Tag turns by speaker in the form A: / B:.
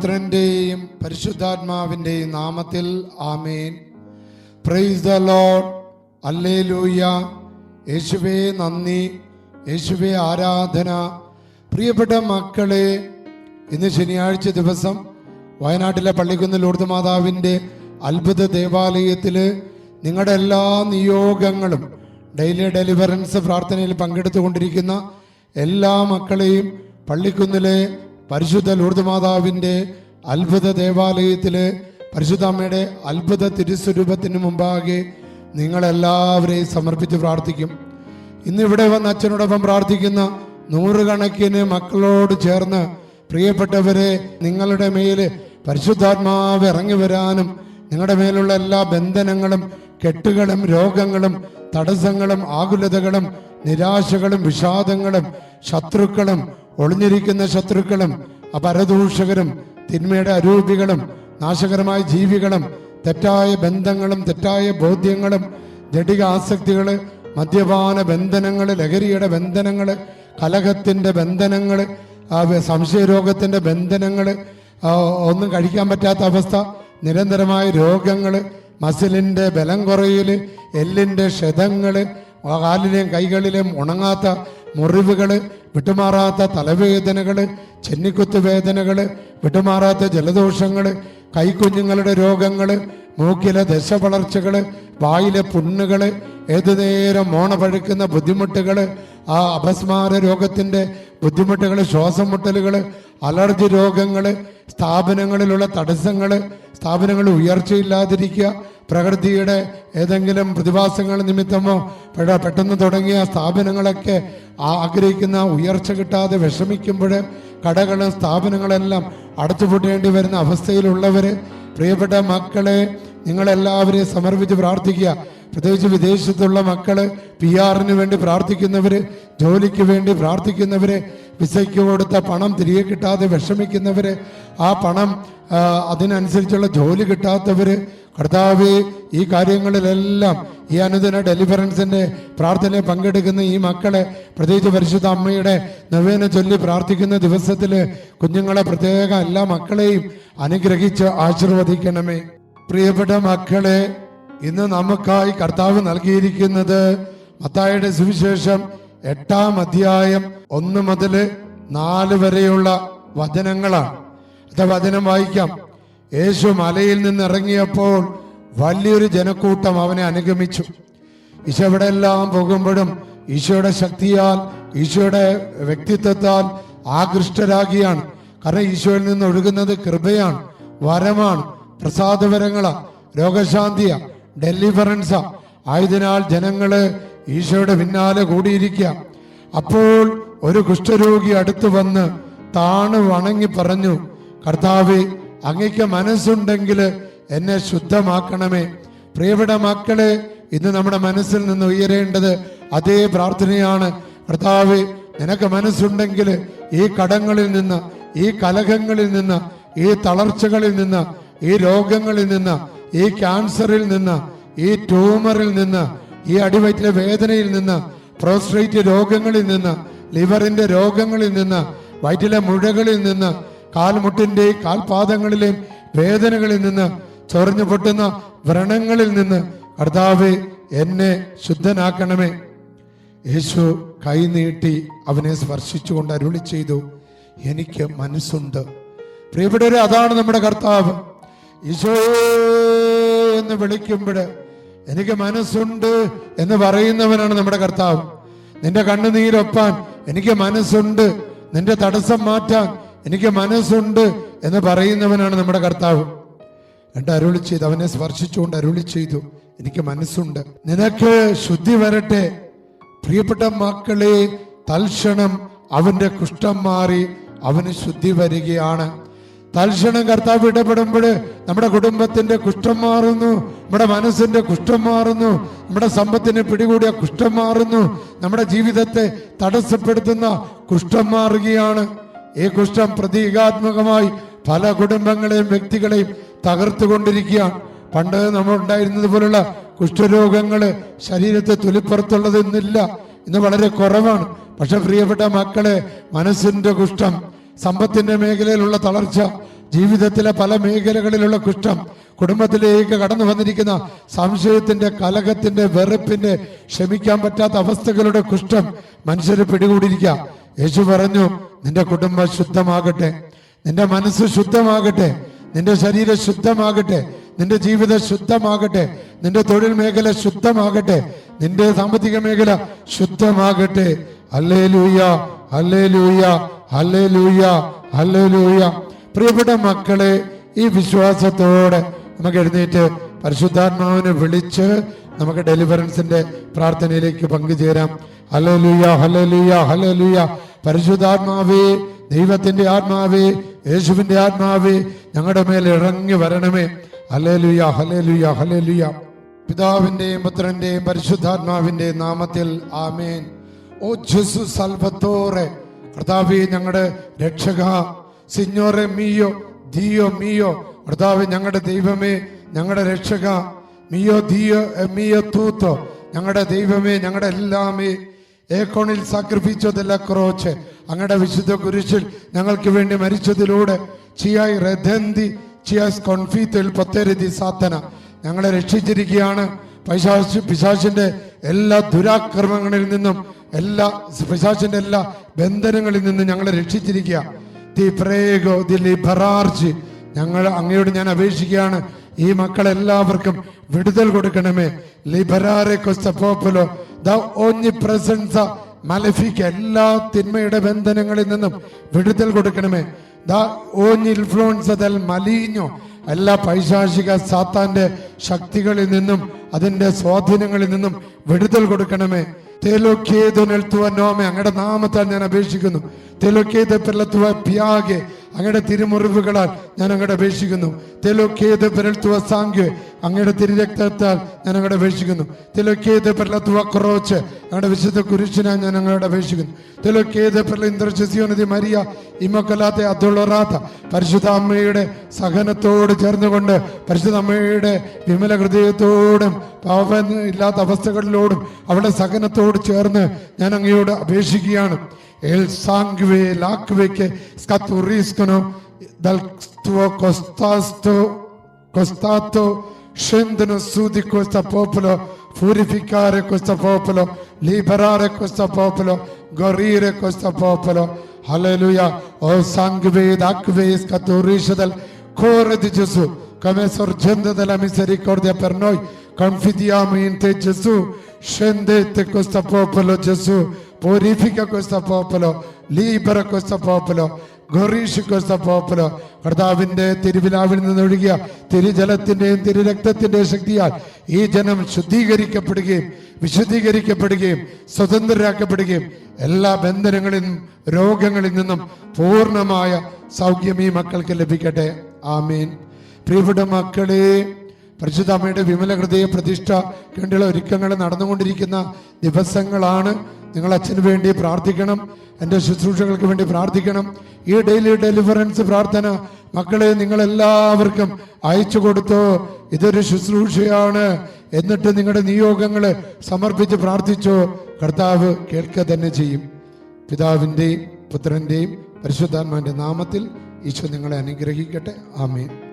A: പുത്രന്റെയും പരിശുദ്ധാത്മാവിന്റെയും നാമത്തിൽ ആമേൻ. Praise the load അല്ലേ ലൂയ യേശുവേ നന്ദി. യേശുവേ ആരാധന. പ്രിയപ്പെട്ട മക്കളെ ഇന്ന് ശനിയാഴ്ച ദിവസം വയനാട്ടിലെ പള്ളിക്കുന്ന് ലൂർദ് മാതാവിന്റെ അത്ഭുത ദേവാലയത്തിൽ നിങ്ങളുടെ എല്ലാ നിയോഗങ്ങളും ഡെയിലി ഡെലിവറൻസ് പ്രാർത്ഥനയിൽ പങ്കെടുത്തുകൊണ്ടിരിക്കുന്ന എല്ലാ മക്കളെയും പള്ളിക്കുന്നിലെ പരിശുദ്ധ ലൂർദ് മാതാവിന്റെ അത്ഭുത ദേവാലയത്തിലെ പരിശുദ്ധ അമ്മയുടെ അത്ഭുത തിരുസ്വരൂപത്തിന് മുമ്പാകെ നിങ്ങളെല്ലാവരെയും സമർപ്പിച്ച് പ്രാർത്ഥിക്കും. ഇന്നിവിടെ വന്ന് അച്ഛനോടൊപ്പം പ്രാർത്ഥിക്കുന്ന നൂറുകണക്കിന് മക്കളോട് ചേർന്ന് പ്രിയപ്പെട്ടവരെ നിങ്ങളുടെ മേൽ പരിശുദ്ധാത്മാവ് ഇറങ്ങി വരാനും നിങ്ങളുടെ മേലുള്ള എല്ലാ ബന്ധനങ്ങളും കെട്ടുകളും രോഗങ്ങളും തടസ്സങ്ങളും ആകുലതകളും നിരാശകളും വിഷാദങ്ങളും ശത്രുക്കളും ഒളിഞ്ഞിരിക്കുന്ന ശത്രുക്കളും അപരദൂഷകരും തിന്മയുടെ അരൂപികളും നാശകരമായ ജീവികളും തെറ്റായ ബന്ധങ്ങളും തെറ്റായ ബോധ്യങ്ങളും ജടിക ആസക്തികൾ മദ്യപാന ബന്ധനങ്ങൾ ലഹരിയുടെ ബന്ധനങ്ങൾ കലഹത്തിന്റെ ബന്ധനങ്ങൾ സംശയരോഗത്തിന്റെ ബന്ധനങ്ങൾ ഒന്നും കഴിക്കാൻ പറ്റാത്ത അവസ്ഥ നിരന്തരമായ രോഗങ്ങൾ മസിലിന്റെ ബലം കുറയൽ എല്ലിന്റെ ക്ഷതങ്ങൾ കാലിലെയും കൈകളിലെയും ഉണങ്ങാത്ത മുറിവുകൾ വിട്ടുമാറാത്ത തലവേദനകൾ ചെന്നിക്കുത്ത് വേദനകൾ വിട്ടുമാറാത്ത ജലദോഷങ്ങൾ കൈക്കുഞ്ഞുങ്ങളുടെ രോഗങ്ങൾ മൂക്കിലെ ദശവളർച്ചകൾ വായിലെ പുണ്ണുകൾ ഏതു നേരം മോണ പഴുക്കുന്ന ബുദ്ധിമുട്ടുകൾ ആ അപസ്മാര രോഗത്തിന്റെ ബുദ്ധിമുട്ടുകൾ ശ്വാസം മുട്ടലുകൾ അലർജി രോഗങ്ങൾ സ്ഥാപനങ്ങളിലുള്ള തടസ്സങ്ങൾ സ്ഥാപനങ്ങൾ ഉയർച്ചയില്ലാതിരിക്കുക പ്രകൃതിയുടെ ഏതെങ്കിലും പ്രതിഭാസങ്ങൾ നിമിത്തമോ പെട- പെട്ടെന്ന് തുടങ്ങിയ സ്ഥാപനങ്ങളൊക്കെ ആഗ്രഹിക്കുന്ന ഉയർച്ച കിട്ടാതെ വിഷമിക്കുമ്പോൾ കടകളും സ്ഥാപനങ്ങളെല്ലാം അടച്ചുപൂട്ടേണ്ടി വരുന്ന അവസ്ഥയിലുള്ളവർ പ്രിയപ്പെട്ട മക്കളെ നിങ്ങളെല്ലാവരെയും സമർപ്പിച്ച് പ്രാർത്ഥിക്കുക. പ്രത്യേകിച്ച് വിദേശത്തുള്ള മക്കൾ പി ആറിന് വേണ്ടി പ്രാർത്ഥിക്കുന്നവര് ജോലിക്ക് വേണ്ടി പ്രാർത്ഥിക്കുന്നവര് വിസയ്ക്ക് കൊടുത്ത പണം തിരികെ കിട്ടാതെ വിഷമിക്കുന്നവര് ആ പണം അതിനനുസരിച്ചുള്ള ജോലി കിട്ടാത്തവര് കർത്താവ് ഈ കാര്യങ്ങളിലെല്ലാം ഈ അനുദിന ഡെലിവറൻസിന്റെ പ്രാർത്ഥനയിൽ പങ്കെടുക്കുന്ന ഈ മക്കളെ പ്രത്യേകിച്ച് പരിശുദ്ധ അമ്മയുടെ നവേന ചൊല്ലി പ്രാർത്ഥിക്കുന്ന ദിവസത്തിൽ കുഞ്ഞുങ്ങളെ പ്രത്യേക എല്ലാ മക്കളെയും അനുഗ്രഹിച്ച് ആശീർവദിക്കണമേ. പ്രിയപ്പെട്ട മക്കളെ ഇന്ന് നമുക്കായി കർത്താവ് നൽകിയിരിക്കുന്നത് മത്തായുടെ സുവിശേഷം എട്ടാം അധ്യായം ഒന്ന് മുതൽ നാല് വരെയുള്ള വചനങ്ങളാണ്. അത് വചനം വായിക്കാം. യേശു മലയിൽ നിന്ന് ഇറങ്ങിയപ്പോൾ വലിയൊരു ജനക്കൂട്ടം അവനെ അനുഗമിച്ചു. ഈശോ എല്ലാം പോകുമ്പോഴും ഈശോയുടെ ശക്തിയാൽ ഈശോയുടെ വ്യക്തിത്വത്താൽ ആകൃഷ്ടരാകിയാണ് കാരണം ഈശോയിൽ നിന്ന് ഒഴുകുന്നത് കൃപയാണ് വരമാണ്. പ്രസാദവരങ്ങളാ രോഗശാന്തിയാ ഡെലിവറൻസാ. ആയതിനാൽ ജനങ്ങൾ ഈശോയുടെ പിന്നാലെ കൂടിയിരിക്കുക അപ്പോൾ ഒരു കുഷ്ഠരോഗി അടുത്തു വന്ന് താണ് വണങ്ങി പറഞ്ഞു കർത്താവ് അങ്ങയ്ക്ക് മനസ്സുണ്ടെങ്കിൽ എന്നെ ശുദ്ധമാക്കണമേ. പ്രിയപ്പെട്ട മക്കളെ ഇന്ന് നമ്മുടെ മനസ്സിൽ നിന്ന് ഉയരേണ്ടത് അതേ പ്രാർത്ഥനയാണ്. കർത്താവ് നിനക്ക് മനസ്സുണ്ടെങ്കിൽ ഈ കടങ്ങളിൽ നിന്ന് ഈ കലഹങ്ങളിൽ നിന്ന് ഈ തളർച്ചകളിൽ നിന്ന് ഈ രോഗങ്ങളിൽ നിന്ന് ഈ ക്യാൻസറിൽ നിന്ന് ഈ ട്യൂമറിൽ നിന്ന് ഈ അടിവയറ്റിലെ വേദനയിൽ നിന്ന് പ്രോസ്ട്രേറ്റ് രോഗങ്ങളിൽ നിന്ന് ലിവറിന്റെ രോഗങ്ങളിൽ നിന്ന് വയറ്റിലെ മുഴകളിൽ നിന്ന് കാൽമുട്ടിന്റെയും കാൽപാദങ്ങളിലെയും വേദനകളിൽ നിന്ന് ചൊറിഞ്ഞു പൊട്ടുന്ന വ്രണങ്ങളിൽ നിന്ന് കർത്താവ് എന്നെ ശുദ്ധനാക്കണമേ. യേശു കൈനീട്ടി അവനെ സ്പർശിച്ചുകൊണ്ട് അരുളി ചെയ്തു എനിക്ക് മനസ്സുണ്ട്. പ്രിയപ്പെട്ടവരെ അതാണ് നമ്മുടെ കർത്താവ്. ഈശോ എന്ന് വിളിക്കുമ്പോൾ എനിക്ക് മനസ്സുണ്ട് എന്ന് പറയുന്നവനാണ് നമ്മുടെ കർത്താവ്. നിന്റെ കണ്ണുനീരൊപ്പാൻ എനിക്ക് മനസ്സുണ്ട്. നിന്റെ തടസ്സം മാറ്റാൻ എനിക്ക് മനസ്സുണ്ട് എന്ന് പറയുന്നവനാണ് നമ്മുടെ കർത്താവ്. എന്നിട്ട് അരുളി ചെയ്തു അവനെ സ്പർശിച്ചുകൊണ്ട് അരുളി ചെയ്തു എനിക്ക് മനസ്സുണ്ട്. നിനക്ക് ശുദ്ധി വരട്ടെ. പ്രിയപ്പെട്ട മക്കളെ തൽക്ഷണം അവന്റെ കുഷ്ഠം മാറി അവന് ശുദ്ധി വരികയാണ്. തൽക്ഷണം കർത്താവ് ഇടപെടുമ്പോൾ നമ്മുടെ കുടുംബത്തിന്റെ കുഷ്ഠം മാറുന്നു നമ്മുടെ മനസ്സിന്റെ കുഷ്ഠം മാറുന്നു നമ്മുടെ സമ്പത്തിന് പിടികൂടിയ കുഷ്ഠം മാറുന്നു നമ്മുടെ ജീവിതത്തെ തടസ്സപ്പെടുത്തുന്ന കുഷ്ഠം മാറുകയാണ്. ഈ കുഷ്ഠം പ്രതീകാത്മകമായി പല കുടുംബങ്ങളെയും വ്യക്തികളെയും തകർത്തുകൊണ്ടിരിക്കുകയാണ് പണ്ട് നമ്മൾ ഉണ്ടായിരുന്നത് പോലുള്ള കുഷ്ഠരോഗങ്ങൾ ശരീരത്തെ തൊലിപ്പുറത്തുള്ളത് ഇന്നില്ല. ഇന്ന് വളരെ കുറവാണ്. പക്ഷെ പ്രിയപ്പെട്ട മക്കളെ മനസ്സിന്റെ കുഷ്ഠം സമ്പത്തിന്റെ മേഖലയിലുള്ള തളർച്ച ജീവിതത്തിലെ പല മേഖലകളിലുള്ള കുഷ്ഠം കുടുംബത്തിലേക്ക് കടന്നു വന്നിരിക്കുന്ന സംശയത്തിന്റെ കലകത്തിന്റെ വെറുപ്പിന്റെ ക്ഷമിക്കാൻ പറ്റാത്ത അവസ്ഥകളുടെ കുഷ്ഠം മനുഷ്യരെ പിടികൂടിയിരിക്കുക യേശു പറഞ്ഞു നിന്റെ കുടുംബം ശുദ്ധമാകട്ടെ. നിന്റെ മനസ്സ് ശുദ്ധമാകട്ടെ. നിന്റെ ശരീരം ശുദ്ധമാകട്ടെ. നിന്റെ ജീവിതം ശുദ്ധമാകട്ടെ. നിന്റെ തൊഴിൽ മേഖല ശുദ്ധമാകട്ടെ. നിന്റെ സാമ്പത്തിക മേഖല ശുദ്ധമാകട്ടെ. അല്ലേ ലൂയ അല്ലേ ലൂയ ലൂയ ലൂയ പ്രിയപ്പെട്ട മക്കളെ ഈ വിശ്വാസത്തോടെ നമുക്ക് എഴുന്നേറ്റ് പരിശുദ്ധാത്മാവിനെ വിളിച്ച് നമുക്ക് ഡെലിവറൻസിന്റെ പ്രാർത്ഥനയിലേക്ക് പങ്കുചേരാം. ഹലലുയ ഹലലുയ ഹലലുയ പരിശുദ്ധാത്മാവേ ദൈവത്തിന്റെ ആത്മാവേ യേശുവിന്റെ ആത്മാവേ ഞങ്ങളുടെ മേൽ ഇറങ്ങി വരണമേ. ഹലേലുയ ഹലേലുയ ഹലേലുയ പിതാവിന്റെയും പുത്രന്റെയും പരിശുദ്ധാത്മാവിന്റെയും നാമത്തിൽ ആമേൻ. ഓ ജസു സൽവത്തോറെ. കർത്താവേ ഞങ്ങളുടെ രക്ഷക സിഞ്ഞോറെ മീയോ ദിയോ മീയോ കർത്താവെ ഞങ്ങളുടെ ദൈവമേ ഞങ്ങളുടെ രക്ഷക മിയോ ദിയോ മിയോ തൂത്തോ ഞങ്ങളുടെ ദൈവമേ ഞങ്ങളുടെ എല്ലാമേ ഏക്കോണിൽ സാക്രിഫിച്ചതല്ല ക്രോച്ച് അങ്ങയുടെ വിശുദ്ധ കുരിശിൽ ഞങ്ങൾക്ക് വേണ്ടി മരിച്ചതിലൂടെ ചിയായി റെധന്തി ചിയാസ് കോൺഫീത്തിൽ പത്തേരതി സാധന ഞങ്ങളെ രക്ഷിച്ചിരിക്കുകയാണ്. പൈശാച് പിശാചിന്റെ എല്ലാ ദുരാക്രമങ്ങളിൽ നിന്നും എല്ലാ പിശാചിന്റെ എല്ലാ ബന്ധനങ്ങളിൽ നിന്നും ഞങ്ങളെ രക്ഷിച്ചിരിക്കുക. ദി പ്രേഗോ ദി ലിബറാർജ് ഞങ്ങൾ അങ്ങയോട് ഞാൻ അപേക്ഷിക്കുകയാണ്. ഈ മക്കളെല്ലാവർക്കും വിടുതൽ കൊടുക്കണമേ. ലിബറാറെ കൊസ്തപ്പോപ്പലോ ദ ഓഞ്ഞി പ്രസൻസ മലഫിക്ക് എല്ലാ തിന്മയുടെ ബന്ധനങ്ങളിൽ നിന്നും വിടുതൽ കൊടുക്കണമേ. ദ ഓഞ്ഞി ഇൻഫ്ലുവൻസ് ദൽ മലീഞ്ഞോ എല്ലാ പൈശാചിക സാത്താന്റെ ശക്തികളിൽ നിന്നും അതിന്റെ സ്വാധീനങ്ങളിൽ നിന്നും വിടുതൽ കൊടുക്കണമേ. തേലോക്കേതു നെൽത്തുവ നോമെ അങ്ങയുടെ നാമത്താൽ ഞാൻ അപേക്ഷിക്കുന്നു. തേലോക്കേത് പെരളത്തുവ പിയാകെ അങ്ങയുടെ തിരുമുറിവുകളാൽ ഞാൻ അങ്ങടെ അപേക്ഷിക്കുന്നു. തേലോക്കേത് പെരൽത്തുവ സാങ്ക്യ അങ്ങയുടെ തിരുരക്തത്താൽ ഞാൻ അങ്ങടെ അപേക്ഷിക്കുന്നു. തെലോക്കേത് പെരളത്തുവ ക്രോച്ച് അങ്ങയുടെ വിശുദ്ധ കുരിശിനാ ഞാൻ അങ്ങോട്ട് അപേക്ഷിക്കുന്നു. തെലോക്കേത് പെരള ഇന്ദ്രശസിയോനതി മരിയ ഇമക്കലാത്തെ അതുളറാത്ത പരിശുദ്ധ അമ്മയുടെ സഹനത്തോട് ചേർന്നുകൊണ്ട് പരിശുദ്ധ അമ്മയുടെ വിമല ഹൃദയത്തോടും പാപം ഇല്ലാത്ത അവസ്ഥകളിലോടും അവളുടെ സഹനത്തോട് ചേർന്ന് ഞാൻ അങ്ങയോട് അപേക്ഷിക്കുകയാണ്. എൽ costasto, costato scendono su di questo popolo, purificare questo popolo, liberare questo popolo, guarire questo popolo. Alleluia. O sangue d'acque scaturisce dal cuore di Gesù, come sorgente della misericordia per noi. Confidiamo in te Gesù. Scendete questo popolo Gesù. Purifica questo പോപ്പലോ libera questo പോപ്പലോ ഗൊറീഷ് questo പോപ്പലോ കർത്താവിന്റെ തിരുവിലാവിൽ നിന്നൊഴുകിയ തിരുജലത്തിന്റെയും തിരുരക്തത്തിന്റെയും ശക്തിയാൽ ഈ ജനം ശുദ്ധീകരിക്കപ്പെടുകയും വിശുദ്ധീകരിക്കപ്പെടുകയും സ്വതന്ത്രരാക്കപ്പെടുകയും എല്ലാ ബന്ധനങ്ങളിൽ നിന്നും രോഗങ്ങളിൽ നിന്നും പൂർണമായ സൗഖ്യം ഈ മക്കൾക്ക് ലഭിക്കട്ടെ. ആമീൻ. പ്രിയപ്പെട്ട മക്കളെ പരിശുദ്ധ അമ്മയുടെ വിമല ഹൃദയ പ്രതിഷ്ഠ വേണ്ടിയുള്ള ഒരുക്കങ്ങൾ നടന്നുകൊണ്ടിരിക്കുന്ന ദിവസങ്ങളാണ്. നിങ്ങൾ അച്ഛന് വേണ്ടി പ്രാർത്ഥിക്കണം. എന്റെ ശുശ്രൂഷകൾക്ക് വേണ്ടി പ്രാർത്ഥിക്കണം. ഈ ഡെയിലി ഡെലിവറൻസ് പ്രാർത്ഥന മക്കളെ നിങ്ങൾ എല്ലാവർക്കും അയച്ചു കൊടുത്തു. ഇതൊരു ശുശ്രൂഷയാണ്. എന്നിട്ട് നിങ്ങളുടെ നിയോഗങ്ങൾ സമർപ്പിച്ച് പ്രാർത്ഥിച്ചോ. കർത്താവ് കേൾക്കുക തന്നെ ചെയ്യും. പിതാവിന്റെയും പുത്രന്റെയും പരിശുദ്ധാത്മാവിന്റെ നാമത്തിൽ ഈശോ നിങ്ങളെ അനുഗ്രഹിക്കട്ടെ. ആമേൻ.